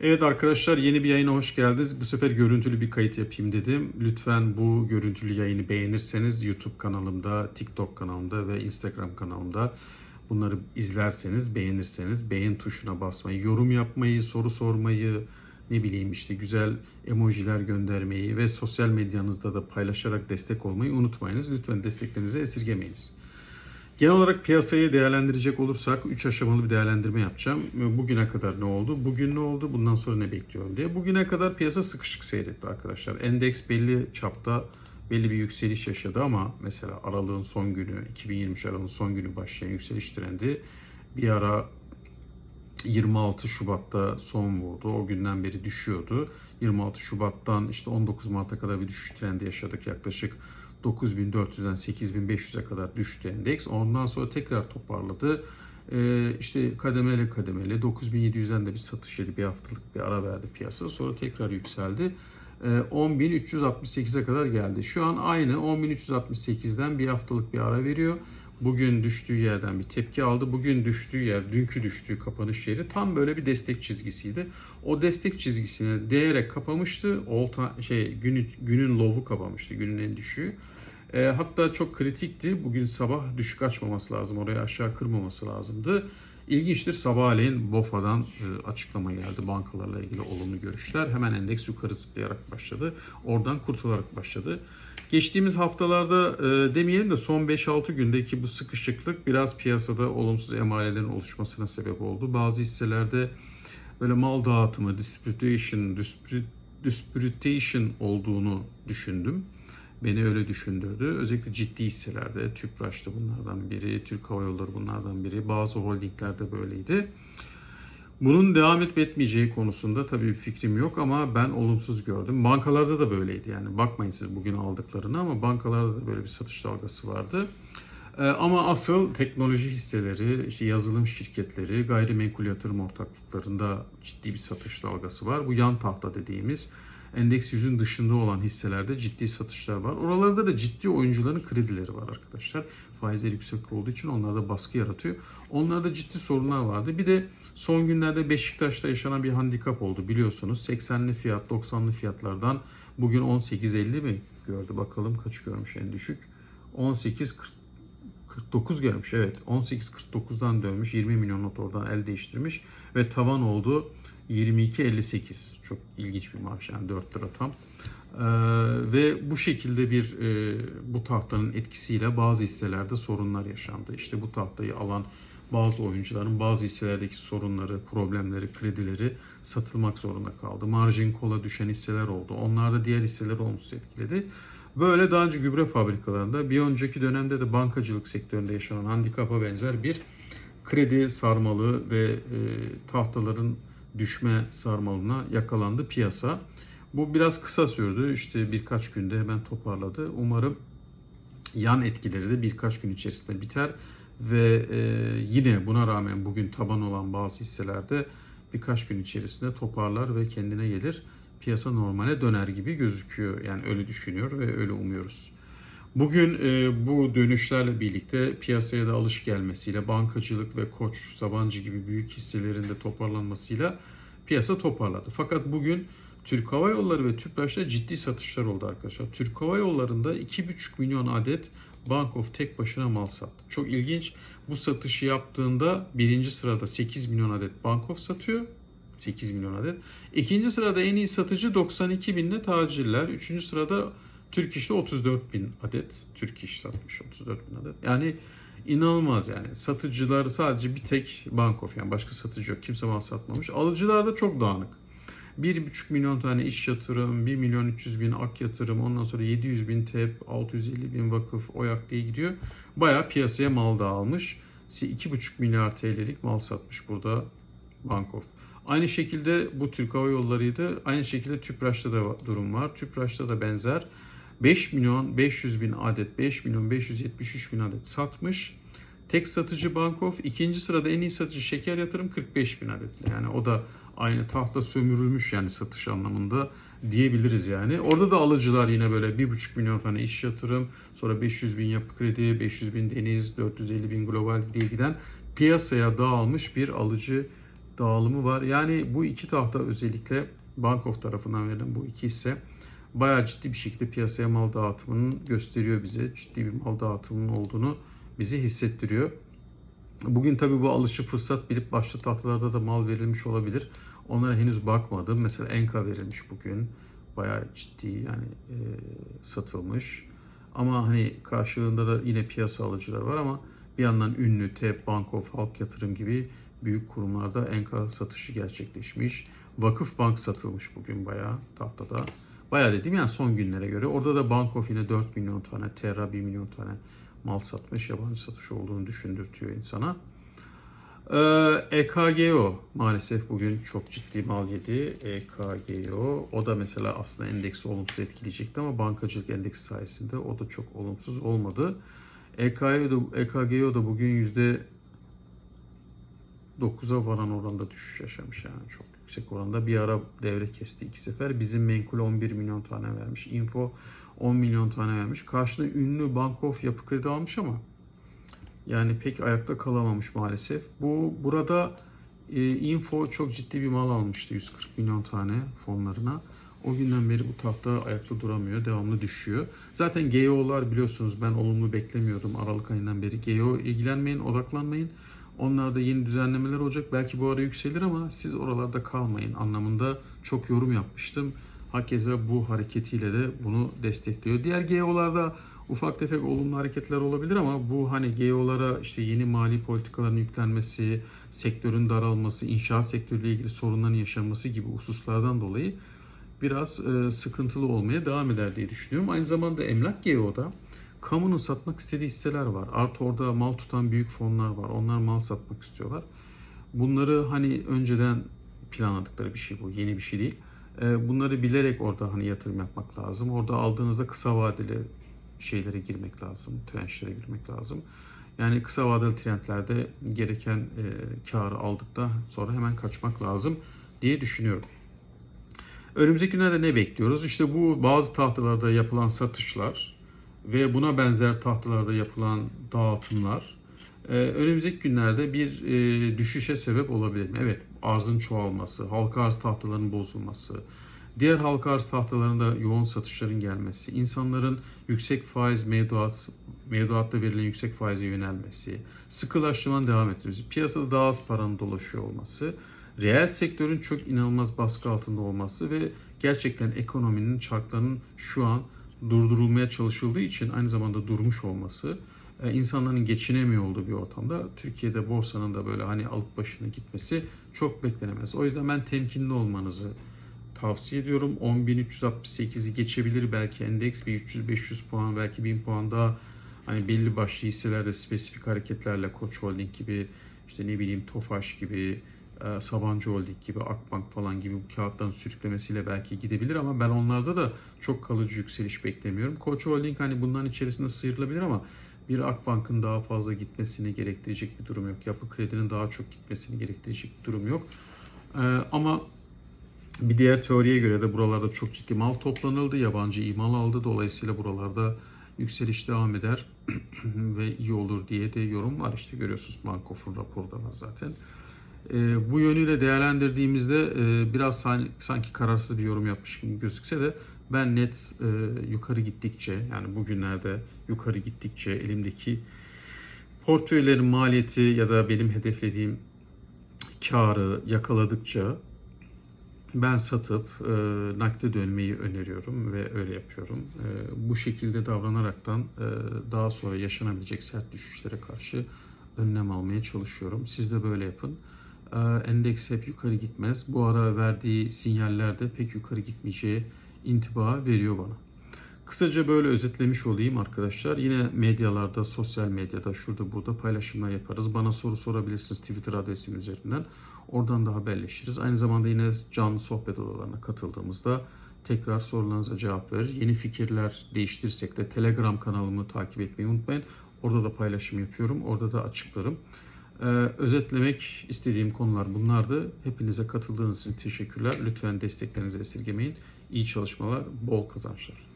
Evet arkadaşlar yeni bir yayına hoş geldiniz. Bu sefer görüntülü bir kayıt yapayım dedim. Lütfen bu görüntülü yayını beğenirseniz YouTube kanalımda, TikTok kanalımda ve Instagram kanalımda bunları izlerseniz, beğenirseniz beğen tuşuna basmayı, yorum yapmayı, soru sormayı, ne bileyim işte güzel emojiler göndermeyi ve sosyal medyanızda da paylaşarak destek olmayı unutmayınız. Lütfen desteklerinizi esirgemeyiniz. Genel olarak piyasayı değerlendirecek olursak 3 aşamalı bir değerlendirme yapacağım. Bugüne kadar ne oldu? Bugün ne oldu? Bundan sonra ne bekliyorum diye. Bugüne kadar piyasa sıkışık seyretti arkadaşlar. Endeks belli çapta belli bir yükseliş yaşadı ama mesela aralığın son günü, 2023 aralığın son günü başlayan yükseliş trendi bir ara 26 Şubat'ta son vurdu. O günden beri düşüyordu. 26 Şubat'tan işte 19 Mart'a kadar bir düşüş trendi yaşadık. Yaklaşık 9400'den 8500'e kadar düştü endeks. Ondan sonra tekrar toparladı. Ee, işte kademeli kademeli 9700'den de bir satış yedi. Bir haftalık bir ara verdi piyasa. Sonra tekrar yükseldi. Ee, 10.368'e kadar geldi. Şu an aynı 10.368'den bir haftalık bir ara veriyor. Bugün düştüğü yerden bir tepki aldı. Bugün düştüğü yer, dünkü düştüğü kapanış yeri tam böyle bir destek çizgisiydi. O destek çizgisine değerek kapamıştı. Olta, şey günün, günün low'u kapamıştı. Günün en düşüğü. E, hatta çok kritikti. Bugün sabah düşük açmaması lazım. Oraya aşağı kırmaması lazımdı. İlginçtir sabahleyin BOFA'dan e, açıklama geldi bankalarla ilgili olumlu görüşler. Hemen endeks yukarı zıplayarak başladı. Oradan kurtularak başladı. Geçtiğimiz haftalarda e, demeyelim de son 5-6 gündeki bu sıkışıklık biraz piyasada olumsuz emarelerin oluşmasına sebep oldu. Bazı hisselerde böyle mal dağıtımı, distribution, distribution olduğunu düşündüm. Beni öyle düşündürdü. Özellikle ciddi hisselerde, Tüpraş'ta bunlardan biri, Türk Hava Yolları bunlardan biri, bazı holdinglerde böyleydi. Bunun devam etme etmeyeceği konusunda tabii fikrim yok ama ben olumsuz gördüm. Bankalarda da böyleydi yani bakmayın siz bugün aldıklarını ama bankalarda da böyle bir satış dalgası vardı. Ee, ama asıl teknoloji hisseleri, işte yazılım şirketleri, gayrimenkul yatırım ortaklıklarında ciddi bir satış dalgası var. Bu yan tahta dediğimiz endeks yüzün dışında olan hisselerde ciddi satışlar var. Oralarda da ciddi oyuncuların kredileri var arkadaşlar. Faizler yüksek olduğu için onlarda baskı yaratıyor. Onlarda ciddi sorunlar vardı. Bir de son günlerde Beşiktaş'ta yaşanan bir handikap oldu biliyorsunuz. 80'li fiyat, 90'lı fiyatlardan bugün 18.50 mi gördü? Bakalım kaç görmüş en düşük. 18 49 görmüş evet 18.49'dan dönmüş 20 milyon not oradan el değiştirmiş ve tavan oldu 22.58 çok ilginç bir maaş yani 4 lira tam ee, ve bu şekilde bir e, bu tahtanın etkisiyle bazı hisselerde sorunlar yaşandı işte bu tahtayı alan bazı oyuncuların bazı hisselerdeki sorunları, problemleri, kredileri satılmak zorunda kaldı. Marjin kola düşen hisseler oldu. Onlar da diğer hisseler olumsuz etkiledi. Böyle daha önce gübre fabrikalarında bir önceki dönemde de bankacılık sektöründe yaşanan handikapa benzer bir kredi sarmalı ve e, tahtaların düşme sarmalına yakalandı piyasa. Bu biraz kısa sürdü. İşte birkaç günde hemen toparladı. Umarım yan etkileri de birkaç gün içerisinde biter ve e, yine buna rağmen bugün taban olan bazı hisselerde birkaç gün içerisinde toparlar ve kendine gelir. Piyasa normale döner gibi gözüküyor. Yani öyle düşünüyor ve öyle umuyoruz. Bugün e, bu dönüşlerle birlikte piyasaya da alış gelmesiyle, bankacılık ve Koç, Sabancı gibi büyük hisselerin de toparlanmasıyla piyasa toparladı. Fakat bugün Türk Hava Yolları ve Tüpraş'ta ciddi satışlar oldu arkadaşlar. Türk Hava Yolları'nda 2,5 milyon adet Bank of tek başına mal sattı. Çok ilginç. Bu satışı yaptığında birinci sırada 8 milyon adet Bank of satıyor. 8 milyon adet. İkinci sırada en iyi satıcı 92 binle tacirler. Üçüncü sırada Türk İş'te 34 bin adet. Türk İş satmış 34 bin adet. Yani inanılmaz yani. Satıcılar sadece bir tek Bank of yani başka satıcı yok. Kimse mal satmamış. Alıcılar da çok dağınık. 1,5 milyon tane iş yatırım, 1 milyon 300 bin ak yatırım, ondan sonra 700 bin TEP, 650 bin vakıf, OYAK diye gidiyor. Bayağı piyasaya mal dağılmış. 2,5 milyar TL'lik mal satmış burada Bankof. Aynı şekilde bu Türk Hava Yolları'ydı. Aynı şekilde Tüpraş'ta da durum var. Tüpraş'ta da benzer. 5 milyon 500 bin adet, 5 milyon 573 bin adet satmış. Tek satıcı Bankof, ikinci sırada en iyi satıcı Şeker Yatırım 45 bin adet. Yani o da aynı tahta sömürülmüş yani satış anlamında diyebiliriz yani. Orada da alıcılar yine böyle 1,5 milyon tane iş yatırım, sonra 500 bin yapı kredi, 500 bin deniz, 450 bin global diye giden piyasaya dağılmış bir alıcı dağılımı var. Yani bu iki tahta özellikle Bankof tarafından verilen bu iki hisse bayağı ciddi bir şekilde piyasaya mal dağıtımının gösteriyor bize. Ciddi bir mal dağıtımının olduğunu bize hissettiriyor. Bugün tabii bu alışı fırsat bilip başlı tahtalarda da mal verilmiş olabilir. Onlara henüz bakmadım. Mesela Enka verilmiş bugün. Bayağı ciddi yani e, satılmış. Ama hani karşılığında da yine piyasa alıcılar var ama bir yandan ünlü TEP, Bankof, Halk Yatırım gibi büyük kurumlarda Enka satışı gerçekleşmiş. Vakıf Bank satılmış bugün bayağı tahtada. Bayağı dediğim yani son günlere göre. Orada da Bankof yine 4 milyon tane, Terra 1 milyon tane mal satmış. Yabancı satış olduğunu düşündürtüyor insana. Ee, EKGO maalesef bugün çok ciddi mal yedi. EKGO o da mesela aslında endeksi olumsuz etkileyecekti ama bankacılık endeksi sayesinde o da çok olumsuz olmadı. EKGO da, EKGO da bugün yüzde 9'a varan oranda düşüş yaşamış yani çok yüksek oranda. Bir ara devre kesti iki sefer. Bizim menkul 11 milyon tane vermiş. Info 10 milyon tane vermiş. Karşına ünlü Bankof yapı kredi almış ama yani pek ayakta kalamamış maalesef. Bu burada e, Info çok ciddi bir mal almıştı 140 milyon tane fonlarına. O günden beri bu tahta ayakta duramıyor, devamlı düşüyor. Zaten GEO'lar biliyorsunuz ben olumlu beklemiyordum Aralık ayından beri. GEO ilgilenmeyin, odaklanmayın. Onlarda yeni düzenlemeler olacak. Belki bu ara yükselir ama siz oralarda kalmayın anlamında çok yorum yapmıştım. Hakeza bu hareketiyle de bunu destekliyor. Diğer GEO'larda ufak tefek olumlu hareketler olabilir ama bu hani GEO'lara işte yeni mali politikaların yüklenmesi, sektörün daralması, inşaat sektörüyle ilgili sorunların yaşanması gibi hususlardan dolayı biraz e, sıkıntılı olmaya devam eder diye düşünüyorum. Aynı zamanda emlak GEO'da kamunun satmak istediği hisseler var. Artı orada mal tutan büyük fonlar var. Onlar mal satmak istiyorlar. Bunları hani önceden planladıkları bir şey bu. Yeni bir şey değil. E, bunları bilerek orada hani yatırım yapmak lazım. Orada aldığınızda kısa vadeli şeylere girmek lazım. Trençlere girmek lazım. Yani kısa vadeli trendlerde gereken e, karı aldıktan sonra hemen kaçmak lazım diye düşünüyorum. Önümüzdeki günlerde ne bekliyoruz? İşte bu bazı tahtalarda yapılan satışlar ve buna benzer tahtalarda yapılan dağıtımlar e, önümüzdeki günlerde bir e, düşüşe sebep olabilir mi? Evet, arzın çoğalması, halka arz tahtalarının bozulması, diğer halka arz tahtalarında yoğun satışların gelmesi, insanların yüksek faiz mevduat, mevduatta verilen yüksek faize yönelmesi, sıkılaştırmanın devam etmesi, piyasada daha az paranın dolaşıyor olması, reel sektörün çok inanılmaz baskı altında olması ve gerçekten ekonominin çarklarının şu an durdurulmaya çalışıldığı için aynı zamanda durmuş olması e, insanların geçinemiyor olduğu bir ortamda Türkiye'de borsanın da böyle hani alıp başına gitmesi çok beklenemez. O yüzden ben temkinli olmanızı tavsiye ediyorum. 10.368'i geçebilir belki endeks bir 300-500 puan belki 1000 puan daha hani belli başlı hisselerde spesifik hareketlerle Koç Holding gibi işte ne bileyim Tofaş gibi Sabancı Holding gibi Akbank falan gibi bu kağıtların sürüklemesiyle belki gidebilir ama ben onlarda da çok kalıcı yükseliş beklemiyorum. Koç Holding hani bunların içerisinde sıyrılabilir ama bir Akbank'ın daha fazla gitmesini gerektirecek bir durum yok. Yapı Kredi'nin daha çok gitmesini gerektirecek bir durum yok. E, ama bir diğer teoriye göre de buralarda çok ciddi mal toplanıldı. Yabancı imal aldı. Dolayısıyla buralarda yükseliş devam eder ve iyi olur diye de yorum var. İşte görüyorsunuz Bankof'un raporu da var zaten. E, bu yönüyle değerlendirdiğimizde e, biraz san- sanki kararsız bir yorum yapmış gibi gözükse de ben net e, yukarı gittikçe yani bugünlerde yukarı gittikçe elimdeki portföylerin maliyeti ya da benim hedeflediğim karı yakaladıkça ben satıp e, nakde dönmeyi öneriyorum ve öyle yapıyorum. E, bu şekilde davranaraktan e, daha sonra yaşanabilecek sert düşüşlere karşı önlem almaya çalışıyorum. Siz de böyle yapın. E, endeks hep yukarı gitmez. Bu ara verdiği sinyaller de pek yukarı gitmeyeceği intiba veriyor bana. Kısaca böyle özetlemiş olayım arkadaşlar. Yine medyalarda, sosyal medyada, şurada burada paylaşımlar yaparız. Bana soru sorabilirsiniz Twitter adresim üzerinden. Oradan da haberleşiriz. Aynı zamanda yine canlı sohbet odalarına katıldığımızda tekrar sorularınıza cevap verir. Yeni fikirler değiştirsek de Telegram kanalımı takip etmeyi unutmayın. Orada da paylaşım yapıyorum. Orada da açıklarım. Ee, özetlemek istediğim konular bunlardı. Hepinize katıldığınız için teşekkürler. Lütfen desteklerinizi esirgemeyin. İyi çalışmalar, bol kazançlar.